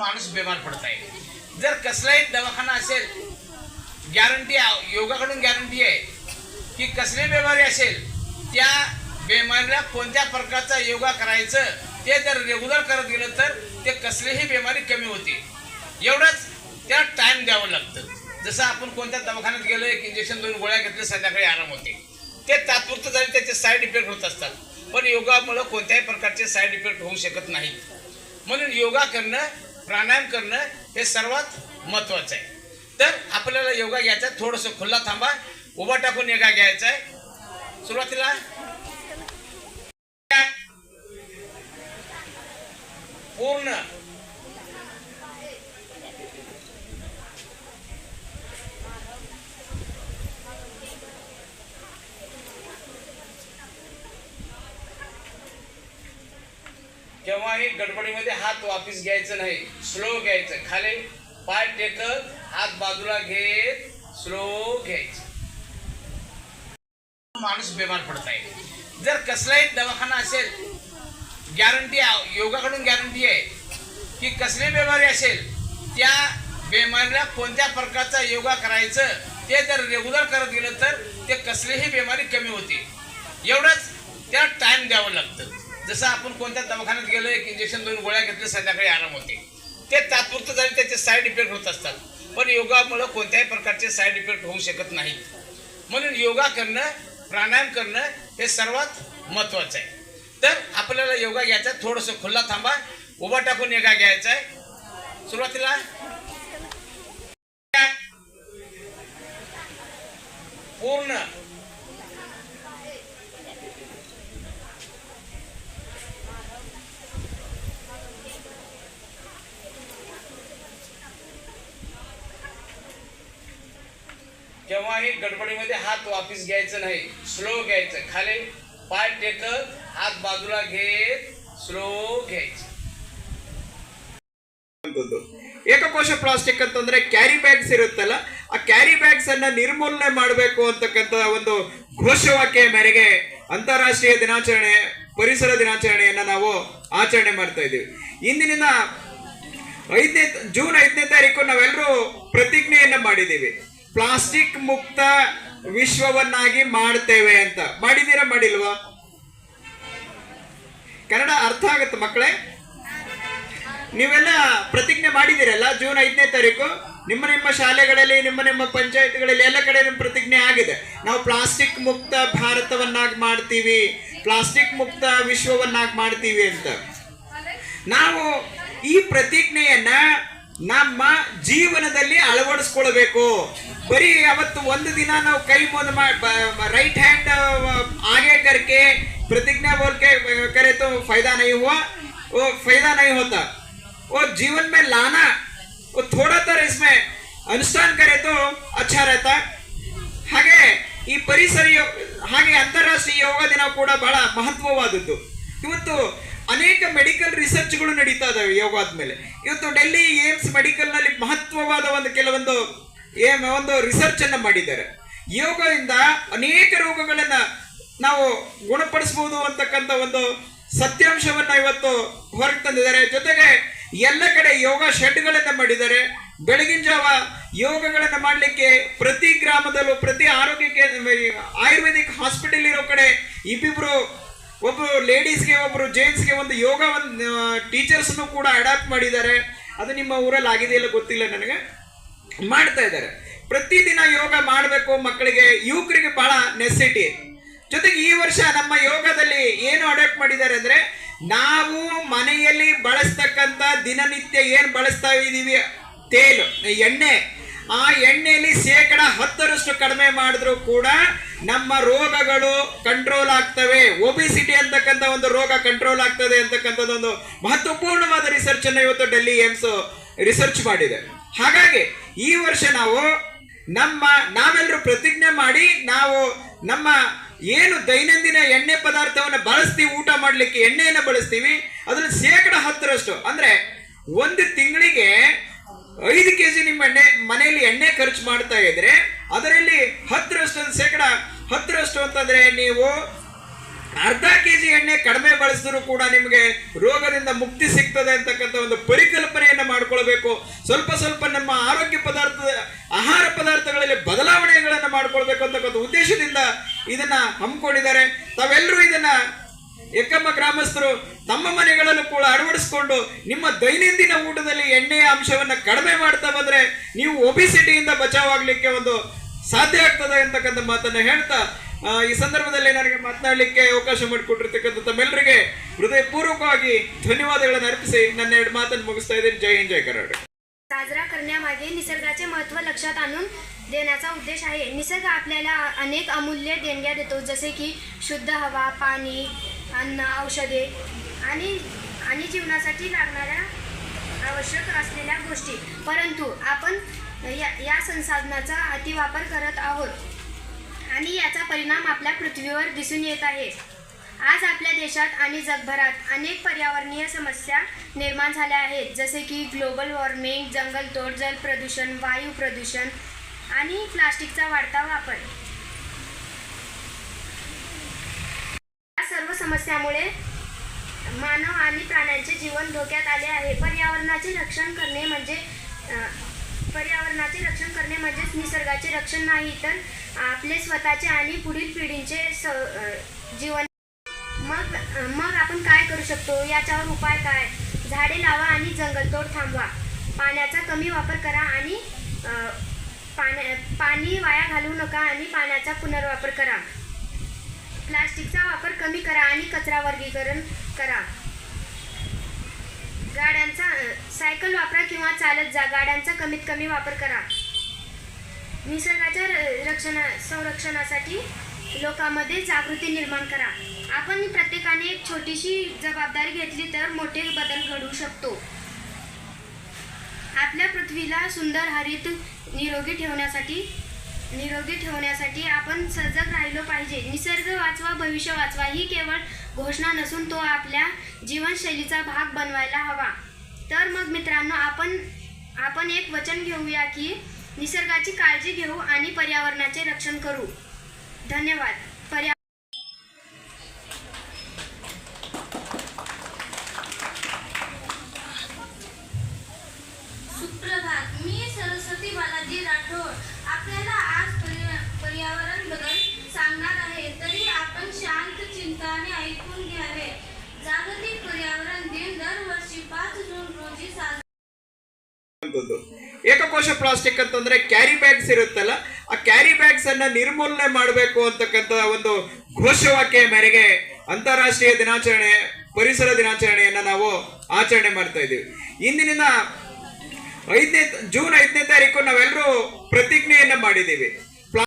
माणूस बेमार पडत आहे. जर कसलाही दवाखाना असेल गॅरंटी योगाकडून गॅरंटी आहे की कसली बेमारी असेल त्या बेमारीला कोणत्या प्रकारचा योगा करायचं ते जर रेग्युलर करत गेलं तर ते कसलीही बेमारी कमी होते. एवढंच त्याला टाईम द्यावं लागतं. जसं आपण कोणत्या दवाखान्यात गेलो एक इंजेक्शन दोन गोळ्या घेतले संध्याकाळी आराम होते. ते तात्पुरतं जरी त्याचे साईड इफेक्ट होत असतात. पण योगामुळं कोणत्याही प्रकारचे साईड इफेक्ट होऊ शकत नाहीत. म्हणून योगा करणं प्राणायाम करणं हे सर्वात महत्वाचं आहे. तर आपल्याला योगा घ्यायचा आहे. थोडंसं खुल्ला थांबा. उभा टाकून योगा घ्यायचा आहे. सुरुवातीला. पूर्ण. आहे गडबडीमध्ये हात वापिस घ्यायचं नाही. स्लो घ्यायचं. खाली पाय टेकत हात बाजूला घेत स्लो घ्यायचं. माणूस बेमार पडत आहे. जर कसलाही दवाखाना असेल गॅरंटी योगाकडून गॅरंटी आहे की कसली बेमारी असेल त्या बेमारीला कोणत्या प्रकारचा योगा करायचं ते जर रेग्युलर करत गेलं तर ते कसलीही बेमारी कमी होते. एवढंच त्याला टाईम द्यावं लागतं. जसं आपण कोणत्या दवाखान्यात गेलो एक इंजेक्शन दोन गोळ्या घेतले संध्याकाळी आराम होते. ते तात्पुरतं झाले त्याचे साईड इफेक्ट होत असतात. पण योगामुळं कोणत्याही प्रकारचे साईड इफेक्ट होऊ शकत नाहीत. म्हणून योगा करणं प्राणायाम करणं हे सर्वात महत्त्वाचं आहे. तर आपल्याला योगा घ्यायचा थोडंसं खुल्ला थांबा उभा टाकून योगा घ्यायचा आहे. सुरुवातीला. पूर्ण. केव्हाही गडबडीमध्ये हात वापिस घ्यायचं नाही स्लो घ्यायचं खाली पाय टेकत हात बाजूला घेत स्लो घ्यायचं ಅಂತದ್ದು. ಏಕಕೋಶ ಪ್ಲಾಸ್ಟಿಕ್ ಅಂತಂದ್ರೆ ಕ್ಯಾರಿ ಬ್ಯಾಗ್ಸ್ ಇರುತ್ತಲ್ಲ ಆ ಕ್ಯಾರಿ ಬ್ಯಾಗ್ಸ್ ಅನ್ನ ನಿರ್ಮೂಲನೆ ಮಾಡಬೇಕು ಅಂತಕ್ಕಂಥ ಒಂದು ಘೋಷವಾಕ್ಯ ಮೇರೆಗೆ ಅಂತಾರಾಷ್ಟ್ರೀಯ ದಿನಾಚರಣೆ ಪರಿಸರ ದಿನಾಚರಣೆಯನ್ನ ನಾವು ಆಚರಣೆ ಮಾಡ್ತಾ ಇದ್ದೀವಿ ಇಂದಿನಿಂದ ಐದನೇ ಜೂನ್ ಐದನೇ ತಾರೀಕು ನಾವೆಲ್ಲರೂ ಪ್ರತಿಜ್ಞೆಯನ್ನ ಮಾಡಿದ್ದೀವಿ ಪ್ಲಾಸ್ಟಿಕ್ ಮುಕ್ತ ವಿಶ್ವವನ್ನಾಗಿ ಮಾಡ್ತೇವೆ ಅಂತ. ಮಾಡಿದ್ದೀರಾ, ಮಾಡಿಲ್ವಾ? ಕನ್ನಡ ಅರ್ಥ ಆಗತ್ತೆ ಮಕ್ಕಳೇ? ನೀವೆಲ್ಲ ಪ್ರತಿಜ್ಞೆ ಮಾಡಿದಿರಲ್ಲ ಜೂನ್ ಐದನೇ ತಾರೀಕು? ನಿಮ್ಮ ನಿಮ್ಮ ಶಾಲೆಗಳಲ್ಲಿ, ನಿಮ್ಮ ನಿಮ್ಮ ಪಂಚಾಯತ್ಗಳಲ್ಲಿ ಎಲ್ಲ ಕಡೆ ನಿಮ್ಮ ಪ್ರತಿಜ್ಞೆ ಆಗಿದೆ. ನಾವು ಪ್ಲಾಸ್ಟಿಕ್ ಮುಕ್ತ ಭಾರತವನ್ನಾಗಿ ಮಾಡ್ತೀವಿ, ಪ್ಲಾಸ್ಟಿಕ್ ಮುಕ್ತ ವಿಶ್ವವನ್ನಾಗಿ ಮಾಡ್ತೀವಿ ಅಂತ. ನಾವು ಈ ಪ್ರತಿಜ್ಞೆಯನ್ನ ನಮ್ಮ ಜೀವನದಲ್ಲಿ ಅಳವಡಿಸ್ಕೊಳ್ಬೇಕು ಬರೀ ಅವತ್ತು ಒಂದು ದಿನ ನಾವು ಕೈ ಮುಂದೆ ರೈಟ್ ಹ್ಯಾಂಡ್ आगे करके प्रतिज्ञा बोल के करे तो फायदा नहीं हुआ वो फायदा नहीं होता वो जीवन में लाना वो थोड़ा तर इसमें अनुष्ठान करे तो अच्छा रहता ಹಾಗೆ ಈ ಪರಿಸರ ಯೋ- ಹಾಗೆ ಅಂತಾರಾಷ್ಟ್ರೀಯ ಯೋಗ ದಿನ ಕೂಡ ಬಹಳ ಮಹತ್ವವಾದದ್ದು ಇವತ್ತು ಅನೇಕ ಮೆಡಿಕಲ್ ರಿಸರ್ಚ್ಗಳು ನಡೀತಾ ಇದಾವೆ ಯೋಗ ಆದ್ಮೇಲೆ. ಇವತ್ತು ಡೆಲ್ಲಿ ಏಮ್ಸ್ ಮೆಡಿಕಲ್ನಲ್ಲಿ ಮಹತ್ವವಾದ ಒಂದು ಕೆಲವೊಂದು ಏಮ್ ಒಂದು ರಿಸರ್ಚ್ ಅನ್ನ ಮಾಡಿದ್ದಾರೆ. ಯೋಗದಿಂದ ಅನೇಕ ರೋಗಗಳನ್ನು ನಾವು ಗುಣಪಡಿಸಬಹುದು ಅಂತಕ್ಕಂಥ ಒಂದು ಸತ್ಯಾಂಶವನ್ನ ಇವತ್ತು ಹೊರಗೆ ತಂದಿದ್ದಾರೆ. ಜೊತೆಗೆ ಎಲ್ಲ ಕಡೆ ಯೋಗ ಶೆಡ್ಗಳನ್ನು ಮಾಡಿದ್ದಾರೆ. ಬೆಳಗಿನ ಜಾವ ಯೋಗಗಳನ್ನು ಮಾಡಲಿಕ್ಕೆ ಪ್ರತಿ ಗ್ರಾಮದಲ್ಲೂ, ಪ್ರತಿ ಆರೋಗ್ಯ ಕೇಂದ್ರ ಆಯುರ್ವೇದಿಕ್ ಹಾಸ್ಪಿಟಲ್ ಇರೋ ಕಡೆ ಇಬ್ಬಿಬ್ರು ಒಬ್ಬರು ಲೇಡೀಸ್ಗೆ ಒಬ್ಬರು ಜೆಂಟ್ಸ್ಗೆ ಒಂದು ಯೋಗ ಒಂದು ಟೀಚರ್ಸ್ನು ಕೂಡ ಅಡಾಪ್ಟ್ ಮಾಡಿದ್ದಾರೆ. ಅದು ನಿಮ್ಮ ಊರಲ್ಲಿ ಆಗಿದೆಯಲ್ಲ ಗೊತ್ತಿಲ್ಲ ನನಗೆ. ಮಾಡ್ತಾ ಇದ್ದಾರೆ. ಪ್ರತಿದಿನ ಯೋಗ ಮಾಡಬೇಕು ಮಕ್ಕಳಿಗೆ, ಯುವಕರಿಗೆ ಬಹಳ ನೆಸಿಟಿ ಜೊತೆಗೆ ಈ ವರ್ಷ ನಮ್ಮ ಯೋಗದಲ್ಲಿ ಏನು ಅಡಾಪ್ಟ್ ಮಾಡಿದ್ದಾರೆ ಅಂದರೆ, ನಾವು ಮನೆಯಲ್ಲಿ ಬಳಸ್ತಕ್ಕಂಥ ದಿನನಿತ್ಯ ಏನು ಬಳಸ್ತಾ ಇದ್ದೀವಿ? ತೇಲು, ಎಣ್ಣೆ. ಆ ಎಣ್ಣೆಯಲ್ಲಿ ಶೇಕಡ ಹತ್ತರಷ್ಟು ಕಡಿಮೆ ಮಾಡಿದ್ರು ಕೂಡ ನಮ್ಮ ರೋಗಗಳು ಕಂಟ್ರೋಲ್ ಆಗ್ತವೆ. ಒಬಿಸಿಟಿ ಅಂತಕ್ಕಂಥ ಒಂದು ರೋಗ ಕಂಟ್ರೋಲ್ ಆಗ್ತದೆ ಅಂತಕ್ಕಂಥದ್ದು ಒಂದು ಮಹತ್ವಪೂರ್ಣವಾದ ರಿಸರ್ಚ್ ಅನ್ನು ಇವತ್ತು ಡೆಲ್ಲಿ ಏಮ್ಸ್ ರಿಸರ್ಚ್ ಮಾಡಿದೆ. ಹಾಗಾಗಿ ಈ ವರ್ಷ ನಾವು ನಮ್ಮ ನಾವೆಲ್ಲರೂ ಪ್ರತಿಜ್ಞೆ ಮಾಡಿ ನಾವು ನಮ್ಮ ಏನು ದೈನಂದಿನ ಎಣ್ಣೆ ಪದಾರ್ಥವನ್ನು ಬಳಸ್ತೀವಿ, ಊಟ ಮಾಡಲಿಕ್ಕೆ ಎಣ್ಣೆಯನ್ನು ಬಳಸ್ತೀವಿ, ಅದನ್ನು ಶೇಕಡ ಹತ್ತರಷ್ಟು ಅಂದರೆ ಒಂದು ತಿಂಗಳಿಗೆ ಐದು ಕೆ ಜಿ ನಿಮ್ಮ ಎಣ್ಣೆ, ಮನೆಯಲ್ಲಿ ಎಣ್ಣೆ ಖರ್ಚು ಮಾಡ್ತಾ ಇದ್ರೆ ಅದರಲ್ಲಿ ಹತ್ತರಷ್ಟು ಶೇಕಡ ಹತ್ತರಷ್ಟು ಅಂತಂದ್ರೆ ನೀವು ಅರ್ಧ ಕೆ ಜಿ ಎಣ್ಣೆ ಕಡಿಮೆ ಬಳಸಿದ್ರು ಕೂಡ ನಿಮಗೆ ರೋಗದಿಂದ ಮುಕ್ತಿ ಸಿಗ್ತದೆ ಅಂತಕ್ಕಂಥ ಒಂದು ಪರಿಕಲ್ಪನೆಯನ್ನು ಮಾಡ್ಕೊಳ್ಬೇಕು. ಸ್ವಲ್ಪ ಸ್ವಲ್ಪ ನಮ್ಮ ಆರೋಗ್ಯ ಪದಾರ್ಥದ ಆಹಾರ ಪದಾರ್ಥಗಳಲ್ಲಿ ಬದಲಾವಣೆಗಳನ್ನು ಮಾಡ್ಕೊಳ್ಬೇಕು ಅಂತಕ್ಕಂಥ ಉದ್ದೇಶದಿಂದ ಇದನ್ನ ಹಮ್ಮಿಕೊಂಡಿದ್ದಾರೆ. ತಾವೆಲ್ಲರೂ ಇದನ್ನ ಎಕ್ಕಮ್ಮ ಗ್ರಾಮಸ್ಥರು ತಮ್ಮ ಮನೆಗಳಲ್ಲೂ ಕೂಡ ಅಳವಡಿಸಿಕೊಂಡು ನಿಮ್ಮ ದೈನಂದಿನ ಊಟದಲ್ಲಿ ಎಣ್ಣೆಯ ಅಂಶವನ್ನ ಕಡಿಮೆ ಮಾಡ್ತಾ ಬಂದ್ರೆ ನೀವು ಒಬಿಸಿಟಿಯಿಂದ ಬಚಾವಾಗ್ಲಿಕ್ಕೆ ಒಂದು ಸಾಧ್ಯ ಆಗ್ತದೆ ಅಂತಕ್ಕಂಥ ಮಾತನ್ನ ಹೇಳ್ತಾ ಆ, ಈ ಸಂದರ್ಭದಲ್ಲಿ ನನಗೆ ಮಾತನಾಡಲಿಕ್ಕೆ ಅವಕಾಶ ಮಾಡಿಕೊಟ್ಟಿರ್ತಕ್ಕಂಥ ತಮ್ಮೆಲ್ಲರಿಗೆ ಹೃದಯಪೂರ್ವಕವಾಗಿ ಧನ್ಯವಾದಗಳನ್ನು ಅರ್ಪಿಸಿ ನನ್ನ ಎರಡು ಮಾತನ್ನು ಮುಗಿಸ್ತಾ ಇದ್ದೀನಿ ಜೈ ಹಿಂದ್ ಜೈ ಕರ್ನಾಟಕ साजरा करण्यामागे निसर्गाचे महत्त्व लक्षात आणून देण्याचा उद्देश आहे निसर्ग आपल्याला अनेक अमूल्य देणग्या देतो जसे की शुद्ध हवा पाणी अन्न औषधे आणि आणि जीवनासाठी लागणाऱ्या आवश्यक असलेल्या गोष्टी. परंतु आपण या या संसाधनाचा अतिवापर करत आहोत. आणि याचा परिणाम आपल्या पृथ्वीवर दिसून येत आहे. आज आपल्या देशात आणि जगभरात अनेक पर्यावरणीय समस्या निर्माण झाल्या आहेत. जसे की ग्लोबल वॉर्मिंग जंगलतोड जल प्रदूषण वायू प्रदूषण आणि प्लास्टिकचा वाढता वापर या सर्व समस्यामुळे मानव आणि प्राण्यांचे जीवन धोक्यात आले आहे. पर्यावरणाचे रक्षण करणे म्हणजे पर्यावरणाचे रक्षण करणे म्हणजेच निसर्गाचे रक्षण नाही तर आपले स्वतःचे आणि पुढील पिढींचे स जीवन. मग मग आपण काय करू शकतो? याच्यावर उपाय काय? झाडे लावा आणि जंगलतोड थांबवा. पाण्याचा कमी वापर करा आणि पाण्या पाणी वाया घालवू नका आणि पाण्याचा पुनर्वापर करा. प्लास्टिकचा वापर कमी करा आणि कचरा वर्गीकरण करा. गाड्यांचा सायकल वापरा किंवा चालत जा गाड्यांचा कमीत कमी वापर करा. निसर्गाच्या र- रक्षणा संरक्षणासाठी लोकांमध्ये जागृती निर्माण करा. आपण प्रत्येकाने एक छोटीशी जबाबदारी घेतली तर मोठे बदल घडू शकतो. आपल्या पृथ्वीला सुंदर हरित निरोगी ठेवण्यासाठी निरोगी ठेवण्यासाठी आपण सजग राहिलो पाहिजे. निसर्ग वाचवा भविष्य वाचवा ही केवळ घोषणा नसून तो आपल्या जीवनशैलीचा भाग बनवायला हवा. तर मग मित्रांनो आपण आपण एक वचन घेऊया की निसर्गाची काळजी घेऊ आणि पर्यावरणाचे रक्षण करू. धन्यवाद. ಏಕಕೋಶ ಪ್ಲಾಸ್ಟಿಕ್ ಅಂತಂದ್ರೆ ಕ್ಯಾರಿ ಬ್ಯಾಗ್ಸ್ ಇರುತ್ತಲ್ಲ, ಆ ಕ್ಯಾರಿ ಬ್ಯಾಗ್ಸ್ ಅನ್ನ ನಿರ್ಮೂಲನೆ ಮಾಡಬೇಕು ಅಂತಕ್ಕಂಥ ಒಂದು ಘೋಷವಾಕ್ಯ ಮೇರೆಗೆ ಅಂತಾರಾಷ್ಟ್ರೀಯ ದಿನಾಚರಣೆ, ಪರಿಸರ ದಿನಾಚರಣೆಯನ್ನ ನಾವು ಆಚರಣೆ ಮಾಡ್ತಾ ಇದ್ದೀವಿ. ಇಂದಿನಿಂದ ಐದನೇ, ಜೂನ್ ಐದನೇ ತಾರೀಕು ನಾವೆಲ್ಲರೂ ಪ್ರತಿಜ್ಞೆಯನ್ನ ಮಾಡಿದ್ದೀವಿ.